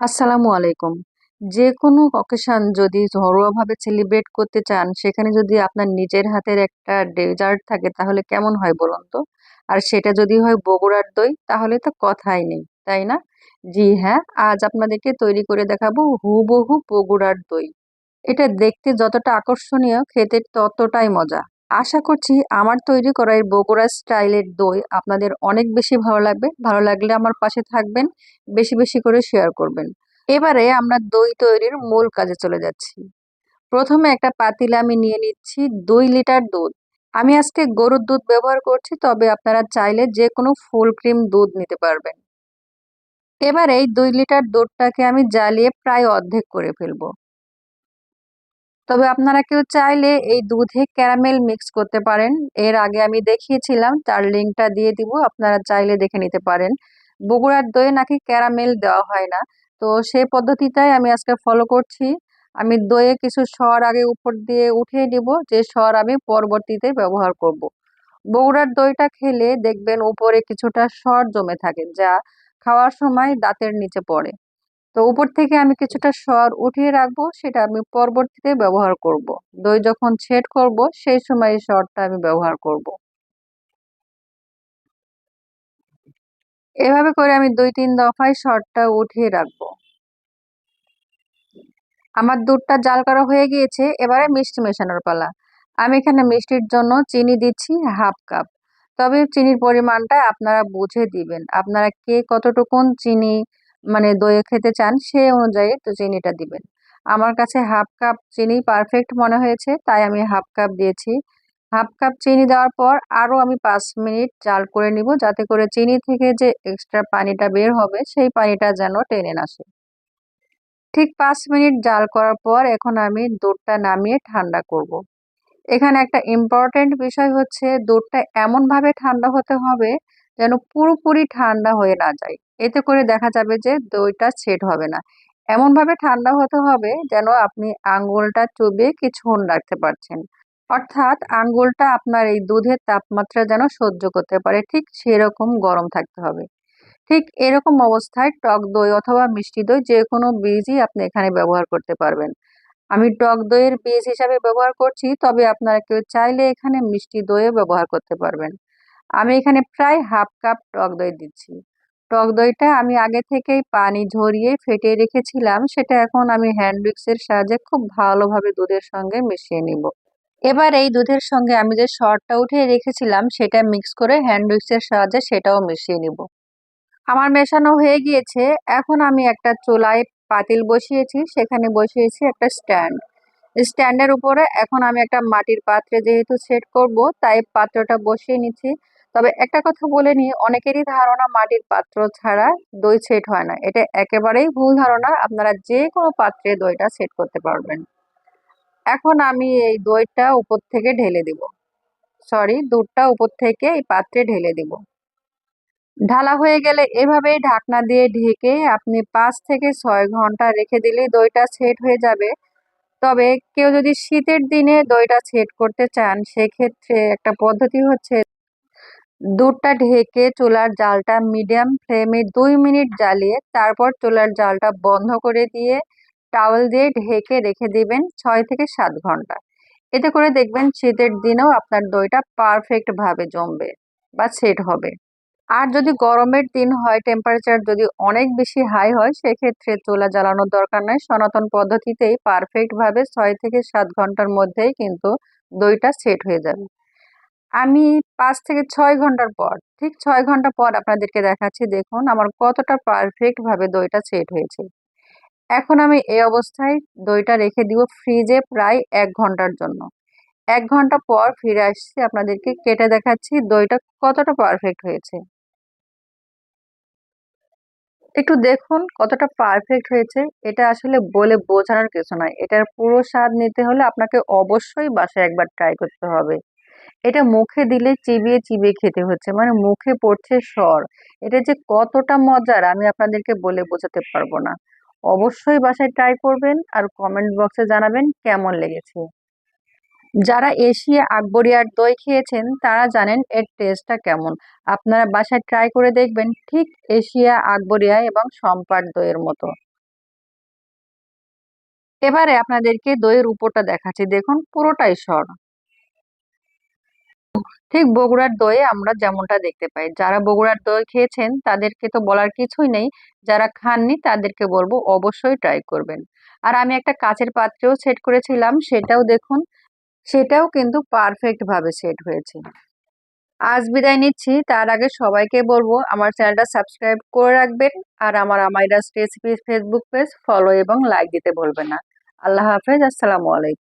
আসসালামু আলাইকুম। যে কোনো অকেশন যদি ঘরোয়াভাবে সেলিব্রেট করতে চান, সেখানে যদি আপনার নিজের হাতের একটা ডেজার্ট থাকে, তাহলে কেমন হয় বলুন তো? আর সেটা যদি হয় বগুড়ার দই, তাহলে তো কথাই নেই, তাই না? জি হ্যাঁ আজ আপনাদেরকে তৈরি করে দেখাবো হুবহু বগুড়ার দই। এটা দেখতে যতটা আকর্ষণীয়, খেতে ততটাই মজা। আশা করছি আমার তৈরি করা এই বগুড়া স্টাইলের দই আপনাদের অনেক বেশি ভালো লাগবে। ভালো লাগলে আমার পাশে থাকবেন, বেশি বেশি করে শেয়ার করবেন। এবারে আমরা দই তৈরির মূল কাজে চলে যাচ্ছি। প্রথমে একটা পাতিলে আমি নিয়ে নিচ্ছি দুই লিটার দুধ। আমি আজকে গরুর দুধ ব্যবহার করছি, তবে আপনারা চাইলে যে কোনো ফুল ক্রিম দুধ নিতে পারবেন। এবার এই দুই লিটার দুধটাকে আমি জ্বালিয়ে প্রায় অর্ধেক করে ফেলব। তবে আপনারা কেউ চাইলে এই দুধে ক্যারামেল মিক্স করতে পারেন। এর আগে আমি দেখিয়েছিলাম, তার লিঙ্কটা দিয়ে দিব, আপনারা চাইলে দেখে নিতে পারেন। বগুড়ার দই নাকি ক্যারামেল দেওয়া হয় না। তো সেই পদ্ধতিটাই আমি আজকে ফলো করছি। আমি দইয়ে কিছু স্বর আগে উপর দিয়ে উঠিয়ে দিব যে সর আমি পরবর্তীতে ব্যবহার করব। বগুড়ার দইটা খেলে দেখবেন উপরে কিছুটা সর জমে থাকে, যা খাওয়ার সময় দাঁতের নিচে পড়ে। তো উপর থেকে আমি কিছুটা সর উঠিয়ে রাখব, সেটা আমি পরবর্তীতে ব্যবহার করব। দই যখন ছেট করব, সেই সময় এই সরটা আমি ব্যবহার করব। এভাবে করে আমি দুই তিন দফায় সরটা উঠিয়ে রাখব আমার দুধটা জাল করা হয়ে গিয়েছে, এবারে মিষ্টি মেশানোর পালা আমি এখানে মিষ্টির জন্য চিনি দিচ্ছি হাফ কাপ তবে চিনির পরিমাণটা আপনারা বুঝে দিবেন আপনারা কে কতটুকুন চিনি মানে দইয়ে খেতে চান, সে অনুযায়ী তো চিনিটা দিবেন। আমার কাছে হাফ কাপ চিনি পারফেক্ট মনে হয়েছে, তাই আমি হাফ কাপ দিয়েছি। হাফ কাপ চিনি দেওয়ার পর আরও আমি পাঁচ মিনিট জাল করে নিব, যাতে করে চিনি থেকে যে এক্সট্রা পানিটা বের হবে, সেই পানিটা যেন টেনে আসে। ঠিক পাঁচ মিনিট জাল করার পর এখন আমি দুধটা নামিয়ে ঠান্ডা করব। এখানে একটা ইম্পর্টেন্ট বিষয় হচ্ছে, দুধটা এমনভাবে ঠান্ডা হতে হবে যেন পুরোপুরি ঠান্ডা হয়ে না যায়। এতে করে দেখা যাবে যে দইটা সেট হবে না। এমনভাবে ঠান্ডা হতে হবে যেন আপনি আঙ্গুলটা চুবিয়ে কিছুক্ষণ রাখতে পারছেন। অর্থাৎ আঙ্গুলটা আপনার এই দুধের তাপমাত্রা যেন সহ্য করতে পারে, ঠিক সেরকম গরম থাকতে হবে। ঠিক এরকম অবস্থায় টক দই অথবা মিষ্টি দই যে কোনো বীজই আপনি এখানে ব্যবহার করতে পারবেন। আমি টক দইয়ের বীজ হিসাবে ব্যবহার করছি, তবে আপনারা কেউ চাইলে এখানে মিষ্টি দইও ব্যবহার করতে পারবেন। আমি এখানে প্রায় হাফ কাপ টক দই দিচ্ছি। টক দইটা আমি আগে থেকেই পানি ঝরিয়ে ফেটে রেখেছিলাম, সেটা এখন আমি হ্যান্ড উইক্সের সাহায্যে খুব ভালোভাবে দুধের সঙ্গে মিশিয়ে নিব। এবার এই দুধের সঙ্গে আমি যে শর্টটা উঠিয়ে রেখেছিলাম, সেটা মিক্স করে হ্যান্ড উইক্সের সাহায্যে সেটাও মিশিয়ে নিব। আমার মেশানো হয়ে গিয়েছে, এখন আমি একটা চুলায় পাতিল বসিয়েছি, সেখানে বসিয়েছি একটা স্ট্যান্ড স্ট্যান্ডের উপরে এখন আমি একটা মাটির পাত্রে যেহেতু সেট করব, তাই পাত্রটা বসিয়ে নিচ্ছি। তবে একটা কথা বলে নিই, অনেকেরই ধারণা মাটির পাত্র ছাড়া দই সেট হয় না। এটা একেবারেই ভুল ধারণা। আপনারা যে কোনো পাত্রে দইটা সেট করতে পারবেন। এখন আমি এই দইটা উপর থেকে ঢেলে দিব। সরি, দুধটা উপর থেকে এই পাত্রে ঢেলে দিব। ঢালা হয়ে গেলে এভাবেই ঢাকনা দিয়ে ঢেকে আপনি পাঁচ থেকে ছয় ঘণ্টা রেখে দিলেই দইটা সেট হয়ে যাবে। তবে কেউ যদি শীতের দিনে দইটা সেট করতে চান, সেক্ষেত্রে একটা পদ্ধতি হচ্ছে দুধটা ঢেকে চুলার জালটা মিডিয়াম ফ্লেমে দুই মিনিট জ্বালিয়ে তারপর চুলার জালটা বন্ধ করে দিয়ে টাওয়েল দিয়ে ঢেকে রেখে দিবেন ছয় থেকে সাত ঘণ্টা। এতে করে দেখবেন শীতের দিনেও আপনার দইটা পারফেক্টভাবে জমবে বা সেট হবে। আর যদি গরমের দিন হয় টেম্পারেচার যদি অনেক বেশি হাই হয়, সেক্ষেত্রে চুলা জ্বালানোর দরকার নয় সনাতন পদ্ধতিতেই পারফেক্টভাবে ছয় থেকে সাত ঘণ্টার মধ্যেই কিন্তু দইটা সেট হয়ে যাবে। আমি পাঁচ থেকে ছয় ঘণ্টার পর, ঠিক ছয় ঘণ্টা পর আপনাদেরকে দেখাচ্ছি, দেখুন আমার কতটা পারফেক্টভাবে দইটা সেট হয়েছে। এখন আমি এই অবস্থায় দইটা রেখে দিব ফ্রিজে প্রায় এক ঘণ্টার জন্য। এক ঘণ্টা পর ফিরে আসছি, আপনাদেরকে কেটে দেখাচ্ছি দইটা কতটা পারফেক্ট হয়েছে। একটু দেখুন কতটা পারফেক্ট হয়েছে, এটা আসলে বলে বোঝানোর কিছু নয় এটার পুরো স্বাদ নিতে হলে আপনাকে অবশ্যই বাসায় একবার ট্রাই করতে হবে। এটা মুখে দিলে চিবিয়ে চিবিয়ে খেতে হচ্ছে মানে মুখে পড়ছে স্বর। এটা যে কতটা মজার আমি আপনাদেরকে বলে বোঝাতে পারব না। অবশ্যই বাসায় ট্রাই করবেন আর কমেন্ট বক্সে জানাবেন কেমন লেগেছে। যারা এশিয়া আকবরিয়ার দই খেয়েছেন, তারা জানেন এর টেস্টটা কেমন। আপনারা বাসায় ট্রাই করে দেখবেন ঠিক এশিয়া আকবরিয়া এবং সম্পার দইয়ের মতো। এবারে আপনাদেরকে দইয়ের উপরটা দেখাচ্ছি, দেখুন পুরোটাই সর ঠিক বগুড়ার দইয়ে আমরা যেমনটা দেখতে পাই। যারা বগুড়ার দই খেয়েছেন, তাদেরকে তো বলার কিছুই নেই। যারা খাননি, তাদেরকে বলব অবশ্যই ট্রাই করবেন। আর আমি একটা কাচের পাত্রেও সেট করেছিলাম, সেটাও দেখুন, সেটাও কিন্তু পারফেক্ট ভাবে সেট হয়েছে। আজ বিদায় নিচ্ছি। তার আগে সবাইকে বলব, আমার চ্যানেলটা সাবস্ক্রাইব করে রাখবেন আর আমার Amaira's recipe Facebook page follow এবং লাইক দিতে ভুলবেন না। আল্লাহ হাফেজ, আসসালামু আলাইকুম।